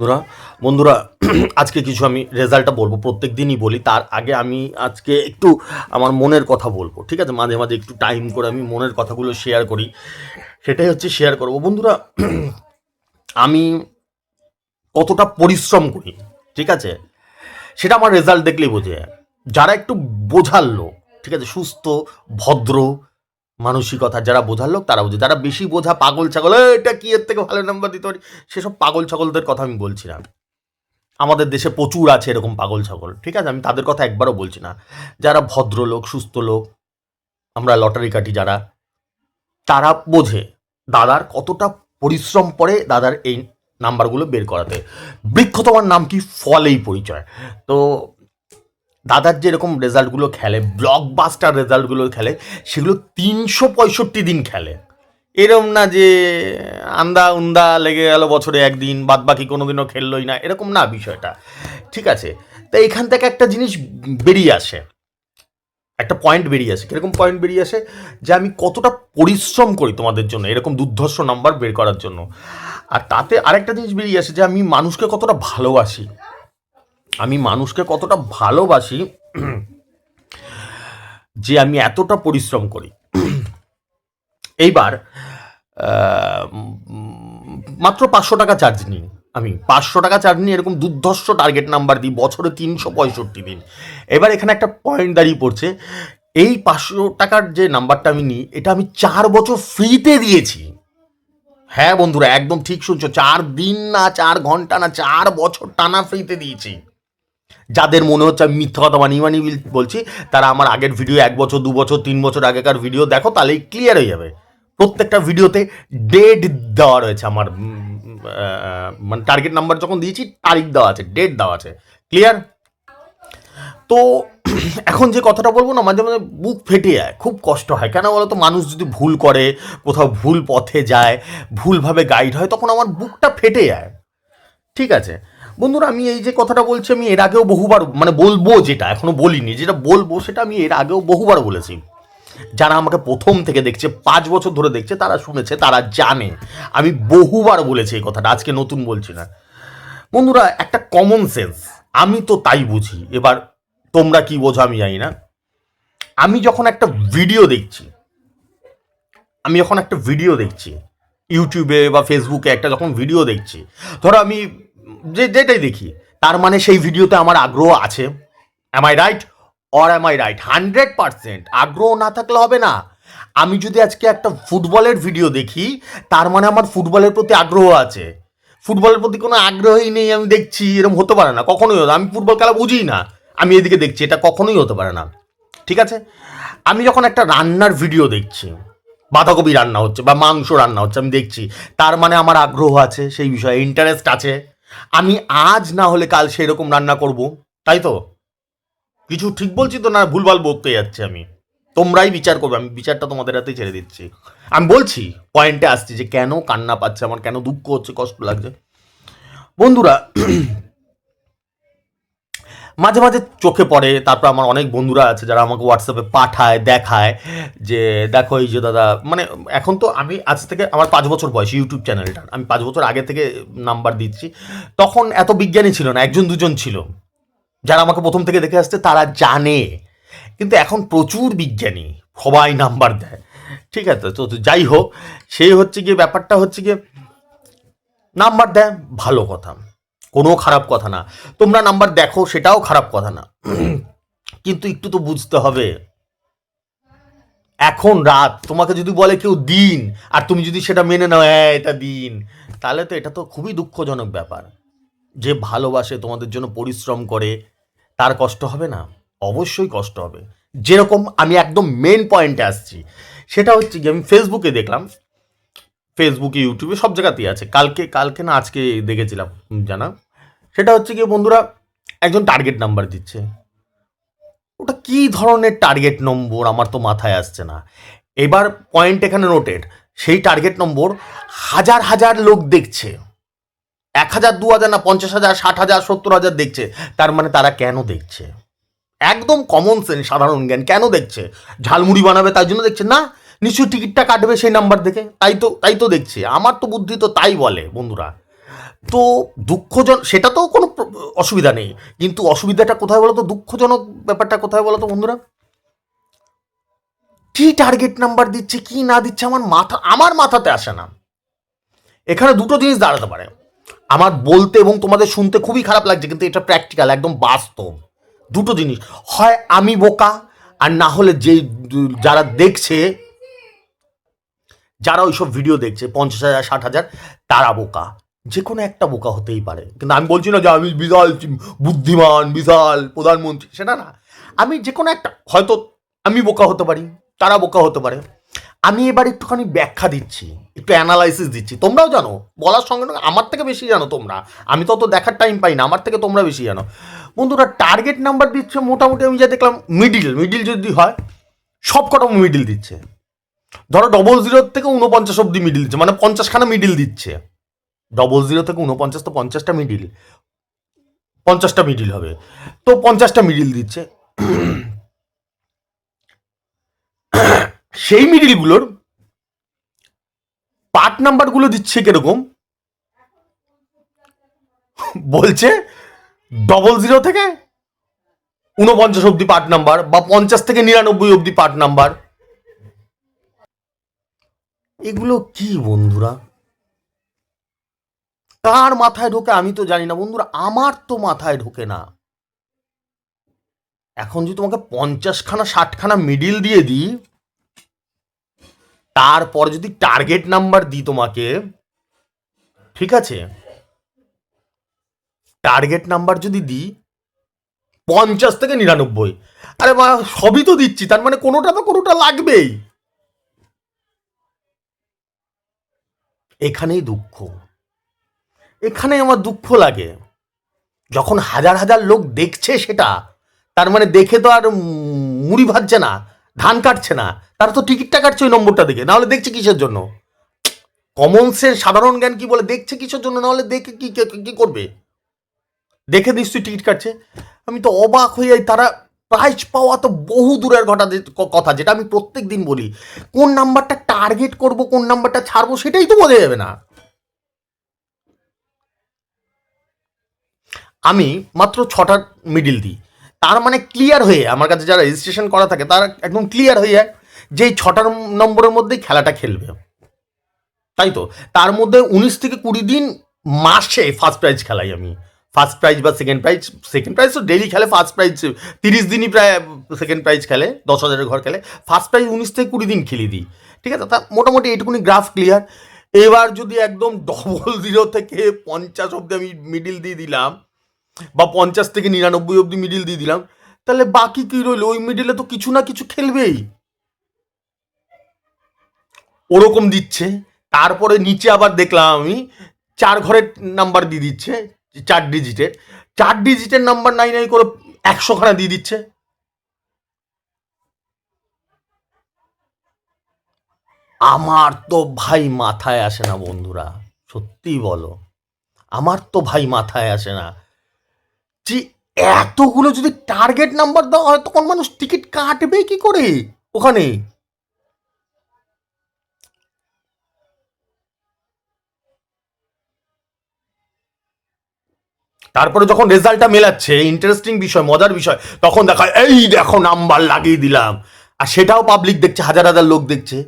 বন্ধুরা বন্ধুরা, আজকে কিছু আমি রেজাল্টটা বলব প্রত্যেক দিনই বলি, তার আগে আমি আজকে একটু আমার মনের কথা বলব, ঠিক আছে? মাঝে মাঝে একটু টাইম করে আমি মনের কথাগুলো শেয়ার করি, সেটাই হচ্ছে শেয়ার করব। বন্ধুরা, আমি কতটা পরিশ্রম করি, ঠিক আছে? সেটা আমার রেজাল্ট দেখলেই বোঝে যারা একটু বোঝার লোক, ঠিক আছে? সুস্থ, ভদ্র মানসিকতা যারা বোঝার লোক তারা বোঝে। যারা বেশি বোঝা পাগল ছাগল "এ, এটা কি? এর থেকে ভালো নাম্বার দিতে পারি? সেসব পাগল ছাগলদের কথা আমি বলছি না। আমাদের দেশে প্রচুর আছে এরকম পাগল ছাগল ঠিক আছে? আমি তাদের কথা একবারও বলছি না। যারা ভদ্রলোক সুস্থ লোক আমরা লটারি কাটি যারা তারা বোঝে দাদার কতটা পরিশ্রম পড়ে দাদার এই নাম্বারগুলো বের করাতে। বৃক্ষ তোমার নাম কি? ফলেই পরিচয়। তো দাদার যেরকম রেজাল্টগুলো খেলে ব্লকবাস্টার রেজাল্টগুলো খেলে, সেগুলো তিনশো পঁয়ষট্টি দিন খেলে। এরম না যে আন্দা উন্দা লেগে গেল বছরে একদিন বাদ বাকি কোনো দিনও খেললোই না, এরকম না বিষয়টা। ঠিক আছে? তো এখান থেকে একটা জিনিস বেরিয়ে আসে। একটা পয়েন্ট বেরিয়ে আসে। কীরকম পয়েন্ট বেরিয়ে আসে? যে আমি কতটা পরিশ্রম করি তোমাদের জন্য, এরকম দুর্ধর্ষ নাম্বার বের করার জন্য। আর তাতে আরেকটা জিনিস বেরিয়ে আসে যে আমি মানুষকে কতটা ভালোবাসি। আমি মানুষকে কতটা ভালোবাসি, যে আমি এতটা পরিশ্রম করি। এইবার মাত্র পাঁচশো টাকা চার্জ নিই আমি। পাঁচশো টাকা চার্জ নিয়ে এরকম দুর্ধর্ষ টার্গেট নাম্বার দিই, বছরে তিনশো পঁয়ষট্টি দিন। এবার এখানে একটা পয়েন্ট দাঁড়িয়ে পড়ছে, এই পাঁচশো টাকার যে নাম্বারটা আমি নিই, এটা আমি চার বছর ফ্রিতে দিয়েছি। হ্যাঁ বন্ধুরা, একদম ঠিক শুনছো, চার দিন না, চার ঘণ্টা না, চার বছর টানা ফ্রিতে দিয়েছি। যাদের মনে হচ্ছে আমি মিথ্যা কথা বানিয়ে বানিয়ে বলছি, তারা আমার আগের ভিডিও এক বছর, দু বছর, তিন বছর আগেকার ভিডিও দেখো, তাহলেই ক্লিয়ার হয়ে যাবে। প্রত্যেকটা ভিডিওতে ডেট দেওয়া রয়েছে আমার মানে টার্গেট নাম্বার যখন দিয়েছি, তারিখ দেওয়া আছে ডেট দেওয়া আছে। ক্লিয়ার তো, এখন যে কথাটা বলব না, মাঝে মাঝে বুক ফেটে যায়, খুব কষ্ট হয়। কেন বলো তো মানুষ যদি ভুল করে, কোথাও ভুল পথে যায়, ভুলভাবে গাইড হয়, তখন আমার বুকটা ফেটে যায়। ঠিক আছে? বন্ধুরা, আমি এই যে কথাটা বলছি, আমি এর আগেও বহুবার মানে বলব যেটা, এখনও বলিনি, যেটা বলব সেটা আমি এর আগেও বহুবার বলেছি। যারা আমাকে প্রথম থেকে দেখছে, পাঁচ বছর ধরে দেখছে, তারা শুনেছে, তারা জানে। আমি বহুবার বলেছি এই কথাটা, আজকে নতুন বলছি না। বন্ধুরা, একটা কমন সেন্স আমি তো তাই বুঝি। এবার তোমরা কি বোঝো আমি জানি না। আমি যখন একটা ভিডিও দেখছি, আমি যখন একটা ভিডিও দেখছি ইউটিউবে বা ফেসবুকে একটা যখন ভিডিও দেখছি, ধরো আমি যে যেটাই দেখি, তার মানে সেই ভিডিওতে আমার আগ্রহ আছে। Am I right or am I right hundred percent আগ্রহ না থাকলে হবে না। আমি যদি আজকে একটা ফুটবলের ভিডিও দেখি, তার মানে আমার ফুটবলের প্রতি আগ্রহ আছে। ফুটবলের প্রতি কোনো আগ্রহই নেই, আমি দেখছি এরকম হতে পারে না। কখনোই হতো আমি ফুটবল খেলা বুঝি না। আমি এদিকে দেখছি, এটা কখনোই হতে পারে না। ঠিক আছে? আমি যখন একটা রান্নার ভিডিও দেখছি, বাঁধাকপি রান্না হচ্ছে বা মাংস রান্না হচ্ছে, আমি দেখছি, তার মানে আমার আগ্রহ আছে, সেই বিষয়ে ইন্টারেস্ট আছে। আমি আজ না হলে কাল সেরকম রান্না করব, তাই তো? কিছু ঠিক বলছি তো না, ভুলভাল বলতে যাচ্ছে আমি। তোমরাই বিচার করবে, আমি বিচারটা তোমাদের হাতেই ছেড়ে দিচ্ছি। আমি বলছি পয়েন্টে আসছি যে কেন কান্না পাচ্ছে, আমার কেন দুঃখ হচ্ছে, কষ্ট লাগছে? বন্ধুরা মাঝে মাঝে চোখে পড়ে, তারপর আমার অনেক বন্ধুরা আছে যারা আমাকে হোয়াটসঅ্যাপে পাঠায়, দেখায় যে, দেখো এই যে দাদা মানে এখন তো আমি আজ থেকে আমার পাঁচ বছর বয়স ইউটিউব চ্যানেলটা আমি পাঁচ বছর আগে থেকে নাম্বার দিচ্ছি। তখন এত বিজ্ঞানী ছিল না, একজন দুজন ছিল। যারা আমাকে প্রথম থেকে দেখে আসছে, তারা জানে। কিন্তু এখন প্রচুর বিজ্ঞানী, সবাই নাম্বার দেয়। ঠিক আছে, তো যাই হোক, সেই হচ্ছে গিয়ে ব্যাপারটা হচ্ছে গিয়ে নাম্বার দেয়, ভালো কথা। কোনো খারাপ কথা না। তোমরা নাম্বার দেখো, সেটাও খারাপ কথা না। কিন্তু একটু তো বুঝতে হবে। এখন রাত, তোমাকে যদি বলে কেউ দিন, আর তুমি যদি সেটা মেনে নাও হ্যাঁ এটা দিন, তাহলে তো এটা তো খুবই দুঃখজনক ব্যাপার। যে ভালোবাসে, তোমাদের জন্য পরিশ্রম করে, তার কষ্ট হবে না? অবশ্যই কষ্ট হবে। যেরকম আমি একদম মেন পয়েন্টে আসছি, সেটা হচ্ছে কি আমি ফেসবুকে দেখলাম। ফেসবুকে ইউটিউবে সব জায়গাতেই আছে। কালকে কালকে না, আজকে দেখেছিলাম, জানা? সেটা হচ্ছে কি বন্ধুরা, একজন টার্গেট নাম্বার দিচ্ছে। ওটা কি ধরনের টার্গেট নম্বর আমার তো মাথায় আসছে না। এবার পয়েন্ট এখানে নোটেড সেই টার্গেট নম্বর হাজার হাজার লোক দেখছে। এক হাজার, দু হাজার না পঞ্চাশ হাজার, ষাট হাজার, সত্তর হাজার দেখছে। তার মানে তারা কেন দেখছে? একদম কমন সেন্স সাধারণ জ্ঞান, কেন দেখছে? ঝালমুড়ি বানাবে তাই জন্য দেখছে? না, নিশ্চয়ই টিকিটটা কাটবে সেই নাম্বার দেখে। তাই তো তাই তো দেখছে। আমার তো বুদ্ধি তো তাই বলে, বন্ধুরা। তো দুঃখজন, সেটা তো কোনো অসুবিধা নেই। কিন্তু অসুবিধাটা কোথায় বলো তো দুঃখজনক ব্যাপারটা কোথায় বলো তো বন্ধুরা? কি টার্গেট নাম্বার দিচ্ছে, কি না দিচ্ছে আমার মাথা, আমার মাথাতে আসে না। এখানে দুটো জিনিস দাঁড়াতে পারে। আমার বলতে এবং তোমাদের শুনতে খুবই খারাপ লাগছে, কিন্তু এটা প্র্যাকটিক্যাল একদম বাস্তব। দুটো জিনিস। হয় আমি বোকা, আর না হলে যে যারা দেখছে, যারা ওইসব ভিডিও দেখছে, পঞ্চাশ হাজার, ষাট হাজার, তারা বোকা। যে কোনো একটা বোকা হতেই পারে। কিন্তু আমি বলছি না যে আমি বিশাল বুদ্ধিমান, বিশাল প্রধানমন্ত্রী, সেটা না। আমি যে কোনো একটা, হয়তো আমি বোকা হতে পারি, তারা বোকা হতে পারে। আমি এবার একটুখানি ব্যাখ্যা দিচ্ছি, একটু অ্যানালাইসিস দিচ্ছি। তোমরাও জানো, বলার সঙ্গে আমার থেকে বেশি জানো তোমরা। আমি তো অত দেখার টাইম পাই না, আমার থেকে তোমরা বেশি জানো। বন্ধুরা টার্গেট নাম্বার দিচ্ছে মোটামুটি আমি যা দেখলাম মিডিল মিডিল যদি হয় সব কটা মিডিল দিচ্ছে। ধরো ডবল জিরোর থেকে উনপঞ্চাশ অব্দি মিডিল দিচ্ছে মানে পঞ্চাশখানা মিডিল দিচ্ছে। ডবল জিরো থেকে উনপঞ্চাশ তো পঞ্চাশটা মিডিল পঞ্চাশটা মিডিল হবে। তো পঞ্চাশটা মিডিল দিচ্ছে। সেই মিডিলগুলোর পার্ট নাম্বারগুলো দিচ্ছে কীরকম? বলছে ডবল জিরো থেকে উনপঞ্চাশ অব্দি পার্ট নাম্বার বা পঞ্চাশ থেকে নিরানব্বই অব্দি পার্ট নাম্বার এগুলো কি বন্ধুরা? কার মাথায় ঢোকে, আমি তো জানি না। বন্ধুরা, আমার তো মাথায় ঢোকে না। এখন যদি তোমাকে পঞ্চাশখানা, ষাটখানা মিডিল দিয়ে দিই, তারপর যদি টার্গেট নাম্বার দিই তোমাকে, ঠিক আছে? টার্গেট নাম্বার যদি দিই, পঞ্চাশ থেকে নিরানব্বই। আরে বা, সবই তো দিচ্ছি, তার মানে কোনোটা তো কোনোটা লাগবেই। এখানেই দুঃখ। এখানে আমার দুঃখ লাগে। যখন হাজার হাজার লোক দেখছে সেটা, তার মানে দেখে তো আর মুড়ি ভাজছে না, ধান কাটছে না, তারা তো টিকিটটা কাটছে ওই নম্বরটা দেখে, নাহলে দেখছে কিসের জন্য? কমন সেন্স সাধারণ জ্ঞান কি বলে, দেখছে কিসের জন্য, নাহলে দেখে কি, কি- করবে? দেখে নিশ্চয়ই টিকিট কাটছে। আমি তো অবাক হয়ে যাই, তারা প্রাইজ পাওয়া তো বহু দূরের ঘটা কথা, যেটা আমি প্রত্যেক দিন বলি। কোন নাম্বারটা টার্গেট করব, কোন নাম্বারটা ছাড়বো, সেটাই তো বোঝা যাবে না। আমি মাত্র ছটা মিডিল দিই। তার মানে ক্লিয়ার হয়ে, আমার কাছে যারা রেজিস্ট্রেশন করা থাকে, তারা একদম ক্লিয়ার হয়ে যায় যে ছটার নম্বরের মধ্যেই খেলাটা খেলবে। তাই তো? তার মধ্যে উনিশ থেকে কুড়ি দিন মাসে ফার্স্ট প্রাইজ খেলাই আমি। ফার্স্ট প্রাইজ বা সেকেন্ড প্রাইজ সেকেন্ড প্রাইজ তো ডেলি খেলে ফার্স্ট প্রাইজ তিরিশ দিনই প্রায় সেকেন্ড প্রাইজ খেলে, দশ হাজারের ঘর খেলে। ফার্স্ট প্রাইজ উনিশ থেকে কুড়ি দিন খেলিয়ে দিই। ঠিক আছে? তা মোটামুটি এইটুকুনি গ্রাফ ক্লিয়ার এবার যদি একদম ডবল জিরো থেকে পঞ্চাশ অব্দি আমি মিডিল দিয়ে দিলাম বা পঞ্চাশ থেকে নিরানব্বই অব্দি মিডিল দিয়ে দিলাম। তাহলে বাকি কি রইল? ওই মিডিলে তো কিছু না কিছু খেলবেই। ওরকম দিচ্ছে। তারপরে নিচে আবার দেখলাম আমি, চার ঘরের নাম্বার দিয়ে দিচ্ছে চার ডিজিটের চার ডিজিটের নাম্বার নাই নাই করে একশো খানা দিয়ে দিচ্ছে। আমার তো ভাই মাথায় আসে না বন্ধুরা সত্যি বলো। আমার তো ভাই মাথায় আসে না। যে এতগুলো যদি টার্গেট নাম্বার দেওয়া হয়, তখন মানুষ টিকিট কাটবে কি করে ওখানে? তারপরে যখন রেজাল্টটা মেলাচ্ছে ইন্টারেস্টিং বিষয়, মজার বিষয়, তখন দেখা এই দেখো নাম্বার লাগিয়ে দিলাম। আর সেটাও পাবলিক দেখছে, হাজার হাজার লোক দেখছে।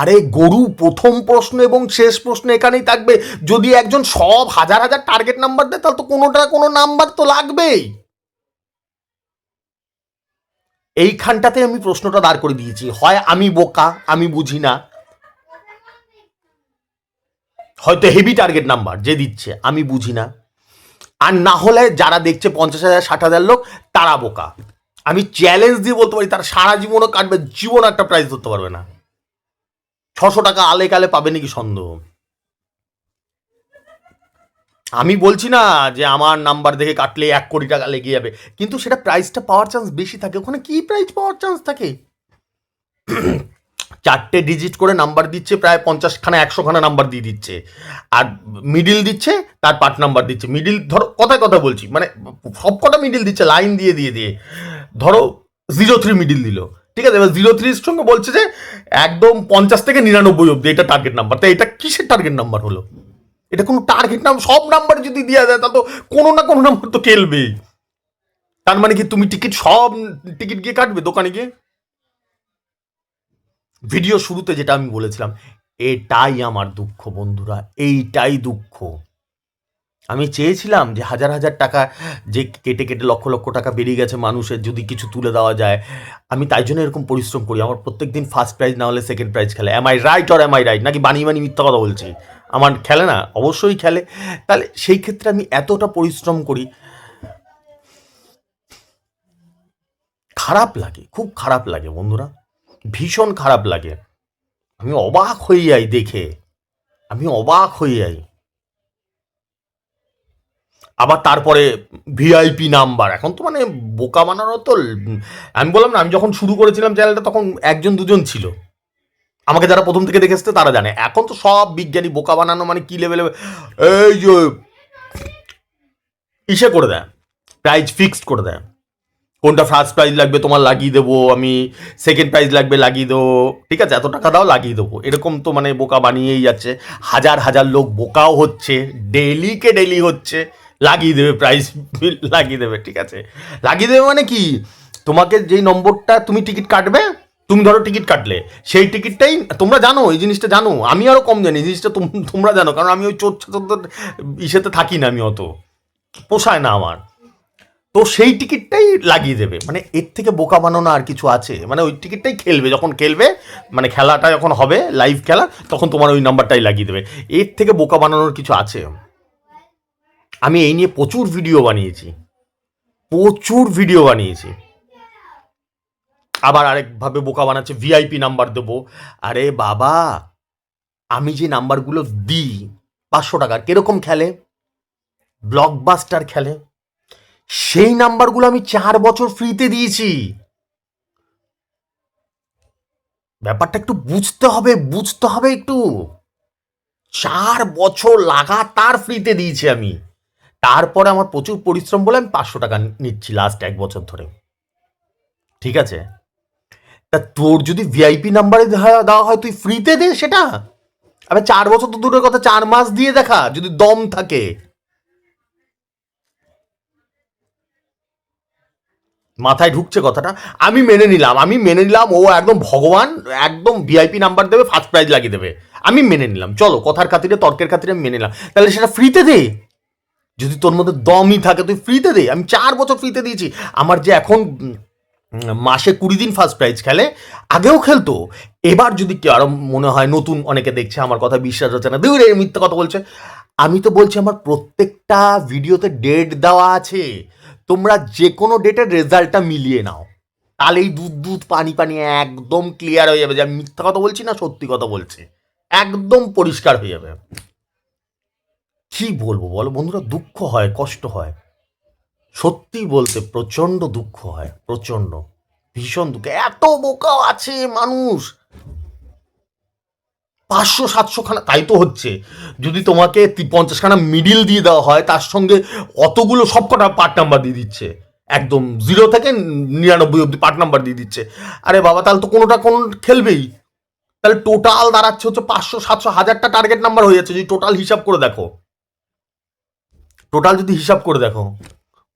আরে গরু প্রথম প্রশ্ন এবং শেষ প্রশ্ন এখানেই থাকবে। যদি একজন সব হাজার হাজার টার্গেট নাম্বার দেয়, তাহলে তো কোনোটা কোনো নাম্বার তো লাগবেই। এইখানটাতে আমি প্রশ্নটা দাঁড় করে দিয়েছি। হয় আমি বোকা, আমি বুঝি না। হয়তো হেভি টার্গেট নাম্বার যে দিচ্ছে, আমি বুঝি না। আর না হলে যারা দেখছে পঞ্চাশ হাজার, ষাট হাজার লোক, তারা বোকা। আমি চ্যালেঞ্জ দিয়ে বলতে পারি, তারা সারা জীবনও কাটবে, জীবন একটা প্রাইজ ধরতে পারবে না। ছশো টাকা আলে কালে পাবে নাকি সন্দেহ? আমি বলছি না যে আমার নাম্বার দেখে কাটলে এক কোটি টাকা লেগে যাবে, কিন্তু সেটা প্রাইসটা পাওয়ার চান্স বেশি থাকে। ওখানে কি প্রাইস পাওয়ার চান্স থাকে? চারটে ডিজিট করে নাম্বার দিচ্ছে, প্রায় পঞ্চাশখানা, একশোখানা নাম্বার দিয়ে দিচ্ছে। আর মিডিল দিচ্ছে, তার পার্ট নাম্বার দিচ্ছে। মিডিল ধরো, কথায় কথা বলছি। মানে সব কটা মিডিল দিচ্ছে লাইন দিয়ে দিয়ে দিয়ে। ধরো জিরো থ্রি মিডিল দিল। ঠিক আছে? এবার জিরো থ্রির সঙ্গে বলছে যে একদম পঞ্চাশ থেকে নিরানব্বই অব্দি এটা টার্গেট নাম্বার তো এটা কিসের টার্গেট নাম্বার হলো? এটা কোনো টার্গেট নাম সব নাম্বার যদি দেওয়া যায় তা তো কোনো না কোনো নাম্বার তো খেলবেই। তার মানে কি তুমি টিকিট সব টিকিট গিয়ে কাটবে দোকানে গিয়ে? ভিডিও শুরুতে যেটা আমি বলেছিলাম, এটাই আমার দুঃখ বন্ধুরা, এইটাই দুঃখ। আমি চেয়েছিলাম যে হাজার হাজার টাকা যে কেটে কেটে লক্ষ লক্ষ টাকা বেরিয়ে গেছে মানুষের যদি কিছু তুলে দেওয়া যায়, আমি তাই জন্য এরকম পরিশ্রম করি। আমার প্রত্যেক দিন ফার্স্ট প্রাইজ না হলে সেকেন্ড প্রাইজ খেলে। Am I right or am I right নাকি বানিয়ে বানিয়ে মিথ্যা কথা বলছি? আমার খেলে না? অবশ্যই খেলে। তাহলে সেই ক্ষেত্রে আমি এতটা পরিশ্রম করি, খারাপ লাগে, খুব খারাপ লাগে বন্ধুরা। ভীষণ খারাপ লাগে। আমি অবাক হয়ে যাই দেখে। আমি অবাক হয়ে যাই। আবার তারপরে ভিআইপি নাম্বার। এখন তো মানে বোকা বানানো তো আমি বললাম না, আমি যখন শুরু করেছিলাম চ্যানেলটা তখন একজন দুজন ছিল। আমাকে যারা প্রথম থেকে দেখে এসছে তারা জানে। এখন তো সব বিজ্ঞানী বোকা বানানো মানে কি লেভেলে এই যে ইসে করে দেয় প্রাইজ ফিক্সড করে দেয়। কোনটা ফার্স্ট প্রাইজ লাগবে তোমার লাগিয়ে দেবো আমি সেকেন্ড প্রাইজ লাগবে লাগিয়ে দেবো। ঠিক আছে, এত টাকা দাও, লাগিয়ে দেবো। এরকম তো মানে বোকা বানিয়েই যাচ্ছে। হাজার হাজার লোক বোকাও হচ্ছে ডেলিকে ডেলি হচ্ছে। লাগিয়ে দেবে প্রাইজ লাগিয়ে দেবে, ঠিক আছে? লাগিয়ে দেবে মানে কি? তোমাকে যেই নম্বরটা তুমি টিকিট কাটবে, তুমি ধরো টিকিট কাটলে, সেই টিকিটটাই তোমরা জানো, এই জিনিসটা জানো। আমি আরও কম জানি, এই জিনিসটা তোম- তোমরা জানো, কারণ আমি ওই চোর চোর ইসেতে থাকি না আমি অত। পোষায় না আমার। তো সেই টিকিটটাই লাগিয়ে দেবে। মানে এর থেকে বোকা বানানো আর কিছু আছে? মানে ওই টিকিটটাই খেলবে, যখন খেলবে মানে খেলাটা যখন হবে লাইভ খেলা, তখন তোমার ওই নাম্বারটাই লাগিয়ে দেবে। এর থেকে বোকা বানানোর কিছু আছে? আমি এই নিয়ে প্রচুর ভিডিও বানিয়েছি। প্রচুর ভিডিও বানিয়েছি। আবার আরেকভাবে বোকা বানাচ্ছে ভিআইপি নাম্বার দেবো। আরে বাবা, আমি যে নাম্বারগুলো দিই, পাঁচশো টাকার, কীরকম খেলে? ব্লকবাস্টার খেলে। সেই নাম্বারগুলো আমি চার বছর ফ্রিতে দিয়েছি। ব্যাপারটা একটু বুঝতে হবে বুঝতে হবে একটু। চার বছর লাগাতার ফ্রিতে দিয়েছি আমি। তারপরে আমার প্রচুর পরিশ্রম বলে আমি পাঁচশো টাকা নিচ্ছি লাস্ট এক বছর ধরে। ঠিক আছে? তা তোর যদি ভিআইপি নাম্বারে দেওয়া হয়, তুই ফ্রিতে দে সেটা? আবে চার বছর তো দূরের কথা, চার মাস দিয়ে দেখা, যদি দম থাকে। মাথায় ঢুকছে কথাটা। আমি মেনে নিলাম, আমি মেনে নিলাম, ও একদম ভগবান, একদম ভিআইপি নাম্বার দেবে ফার্স্ট প্রাইজ লাগিয়ে দেবে। আমি মেনে নিলাম। চলো, কথার খাতিরে, তর্কের খাতিরে আমি মেনে নিলাম। তাহলে সেটা ফ্রিতে দে। যদি তোর মধ্যে দমই থাকে, তুই ফ্রিতে দে। আমি চার বছর ফ্রিতে দিয়েছি। আমার যে এখন মাসে কুড়ি দিন ফার্স্ট প্রাইজ খেলে, আগেও খেলতো। এবার যদি কেউ আরও মনে হয় নতুন, অনেকে দেখছে আমার কথা, বিশ্বাস হচ্ছে না দূরে মিথ্যা কথা বলছে। আমি তো বলছি, আমার প্রত্যেকটা ভিডিওতে ডেট দেওয়া আছে। তোমরা যে কোনো ডেটের রেজাল্টটা মিলিয়ে নাও। তাহলেই দুধ দুধ, পানি পানি একদম ক্লিয়ার হয়ে যাবে যে আমি মিথ্যা কথা বলছি না, সত্যি কথা বলছি। একদম পরিষ্কার হয়ে যাবে। কি বলব বলো? বন্ধুরা, দুঃখ হয়, কষ্ট হয়। সত্যি বলতে প্রচণ্ড দুঃখ হয় প্রচণ্ড ভীষণ দুঃখ। এত বোকাও আছে মানুষ। পাঁচশো সাতশো খানা তাই তো হচ্ছে। যদি তোমাকে পঞ্চাশখানা মিডিল দিয়ে দেওয়া হয়, তার সঙ্গে অতগুলো সব কটা পার্ট নাম্বার দিয়ে দিচ্ছে। একদম জিরো থেকে নিরানব্বই অব্দি পার্ট নাম্বার দিয়ে দিচ্ছে। আরে বাবা, তাহলে তো কোনোটা কোন খেলবেই। তাহলে টোটাল দাঁড়াচ্ছে হচ্ছে পাঁচশো, সাতশো, হাজারটা টার্গেট নাম্বার হয়ে যাচ্ছে। যদি টোটাল হিসাব করে দেখো। টোটাল যদি হিসাব করে দেখো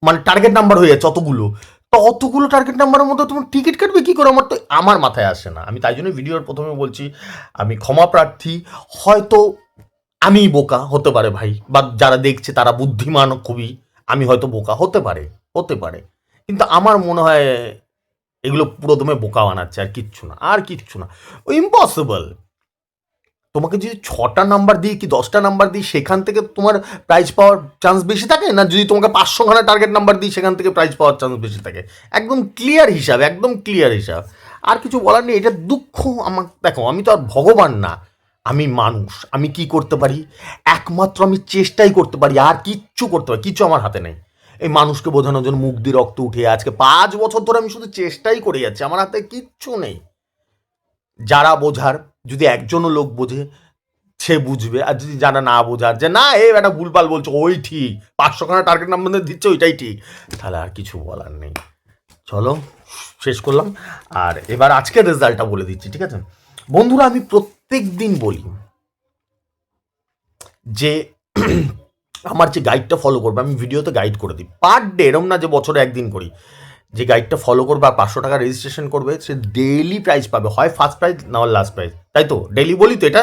মানে টার্গেট নাম্বার হয়ে যাচ্ছে অতগুলো, তো অতগুলো টার্গেট নাম্বারের মধ্যে তোমার টিকিট কাটবে কী করে? আমার তো আমার মাথায় আসে না। আমি তাই জন্য ভিডিওর প্রথমে বলছি, আমি ক্ষমা প্রার্থী, হয়তো আমি বোকা হতে পারে ভাই, বা যারা দেখছে তারা বুদ্ধিমান খুবই, আমি হয়তো বোকা হতে পারে হতে পারে। কিন্তু আমার মনে হয় এগুলো পুরো বোকা বানাচ্ছে, আর কিচ্ছু না, আর কিচ্ছু না। ইম্পসিবল তোমাকে যদি ছটা নাম্বার দিই কি দশটা নাম্বার দিই, সেখান থেকে তোমার প্রাইজ পাওয়ার চান্স বেশি থাকে? না যদি তোমাকে পাঁচশো খানা টার্গেট নাম্বার দিই, সেখান থেকে প্রাইজ পাওয়ার চান্স বেশি থাকে? একদম ক্লিয়ার হিসাব, একদম ক্লিয়ার হিসাব। আর কিছু বলার নেই, এটা দুঃখ আমার। দেখো, আমি তো আর ভগবান না, আমি মানুষ, আমি কি করতে পারি? একমাত্র আমি চেষ্টাই করতে পারি, আর কিচ্ছু করতে পারি, কিচ্ছু আমার হাতে নেই। এই মানুষকে বোঝানোর জন্য মুখ দিয়ে রক্ত উঠে আজকে পাঁচ বছর ধরে আমি শুধু চেষ্টাই করে যাচ্ছি, আমার হাতে কিচ্ছু নেই। যারা বোঝার যদি একজনও লোক বোঝে, সে বুঝবে। আর যদি যারা না বোঝার, যে না, এ একটা ভুলপাল বলছো, ওই ঠিক। পাঁচশো খানা টার্গেট নাম্বার দিচ্ছে, ওইটাই ঠিক। তাহলে আর কিছু বলার নেই। চলো, শেষ করলাম। আর এবার আজকের রেজাল্টটা বলে দিচ্ছি, ঠিক আছে? বন্ধুরা, আমি প্রত্যেক দিন বলি যে, আমার যে গাইডটা ফলো করবে, আমি ভিডিওতে গাইড করে দিই। পার ডে এরম না যে বছরে একদিন করি। যে গাইডটা ফলো করবে আর পাঁচশো টাকা রেজিস্ট্রেশন করবে, সে ডেইলি প্রাইজ পাবে। হয় ফার্স্ট প্রাইজ না হয় লাস্ট প্রাইজ তাই তো? ডেইলি বলি তো এটা?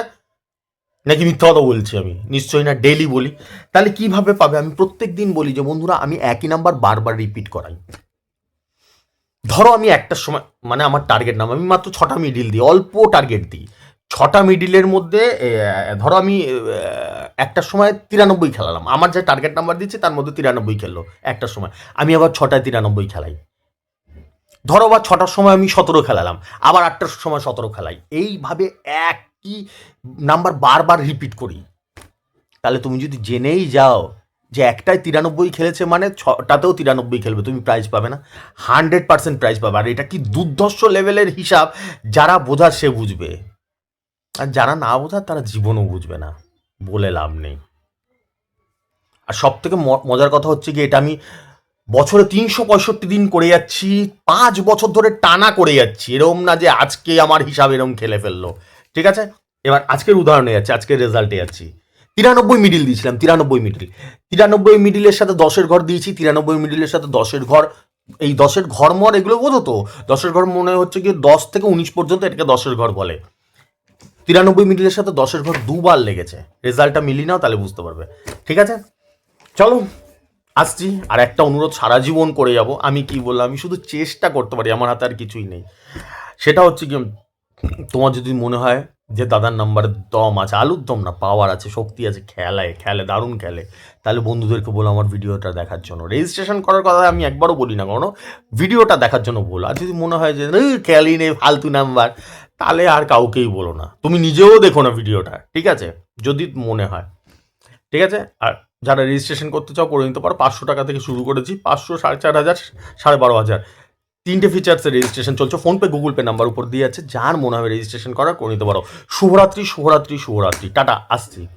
নাকি মিথ্যা কথা বলছি আমি? নিশ্চয়ই না ডেইলি বলি। তাহলে কীভাবে পাবে? আমি প্রত্যেক দিন বলি যে, বন্ধুরা, আমি একই নাম্বার বারবার রিপিট করাই। ধরো আমি একটার সময় মানে আমার টার্গেট নাম, আমি মাত্র ছটা মিডিল দিই, অল্প টার্গেট দিই। ছটা মিডিলের মধ্যে ধরো আমি একটার সময় তিরানব্বই খেলালাম। আমার যে টার্গেট নাম্বার দিচ্ছি, তার মধ্যে তিরানব্বই খেললো একটার সময়। আমি আবার ছটায় তিরানব্বই খেলাই। ধরো বা ছটার সময় আমি সতেরো খেলালাম, আবার আটটার সময় সতেরো খেলাই। এইভাবে একই নাম্বার বারবার রিপিট করি। তাহলে তুমি যদি জেনেই যাও যে একটাই তিরানব্বই খেলেছে মানে ছটাতেও তিরানব্বই খেলবে, তুমি প্রাইজ পাবে না। হান্ড্রেড পার্সেন্ট প্রাইজ পাবে। আর এটা কি দুর্ধর্ষ লেভেলের হিসাব? যারা বোঝার সে বুঝবে। আর যারা না বোঝার, তারা জীবনও বুঝবে না। বলে লাভ নেই। আর সব থেকে মজার কথা হচ্ছে কি, এটা আমি বছরে তিনশো পঁয়ষট্টি দিন করে যাচ্ছি, পাঁচ বছর ধরে টানা করে যাচ্ছি। এরম না যে আজকে আমার হিসাব এরম খেলে ফেলল। ঠিক আছে? এবার আজকের উদাহরণে যাচ্ছি আজকের রেজাল্টে যাচ্ছি। তিরানব্বই মিডিল দিয়েছিলাম, তিরানব্বই মিডিল তিরানব্বই মিডিলের সাথে দশের ঘর দিয়েছি, তিরানব্বই মিডিলের সাথে দশের ঘর। এই দশের ঘর মর এগুলো বোঝো তো? দশের ঘর মনে হচ্ছে কি দশ থেকে উনিশ পর্যন্ত এটাকে দশের ঘর বলে। তিরানব্বই মিডিলের সাথে দশের ঘর দুবার লেগেছে। রেজাল্টটা মিলি নাও, তাহলে বুঝতে পারবে। ঠিক আছে? চলো। আসছি আর একটা অনুরোধ সারা জীবন করে যাব। আমি কি বললাম? আমি শুধু চেষ্টা করতে পারি আমার হাতে আর কিছুই নেই। সেটা হচ্ছে কি তোমার যদি মনে হয় যে দাদার নাম্বারে দম আছে আলুর দম না পাওয়ার আছে শক্তি আছে খেলায় খেলে দারুণ খেলে তাহলে বন্ধুদেরকে বলো আমার ভিডিওটা দেখার জন্য। রেজিস্ট্রেশন করার কথা আমি একবারও বলি না কোনো ভিডিওটা দেখার জন্য বলো। আর যদি মনে হয় যে "এই, খেলি নেই ফালতু নাম্বার তাহলে আর কাউকেই বলো না। তুমি নিজেও দেখো না ভিডিওটা ঠিক আছে? যদি মনে হয় ঠিক আছে? আর যারা রেজিস্ট্রেশন করতে চাও করে নিতে পারো। পাঁচশো টাকা থেকে শুরু করেছি। পাঁচশো সাড়ে চার হাজার, সাড়ে বারো হাজার। তিনটে ফিচার্সের রেজিস্ট্রেশন চলছে। ফোনপে গুগল পে নাম্বার উপর দিয়ে আছে। যার মনে হবে রেজিস্ট্রেশন করা করে নিতে পারো। শুভরাত্রি শুভরাত্রি শুভরাত্রি। টাটা, আসছি।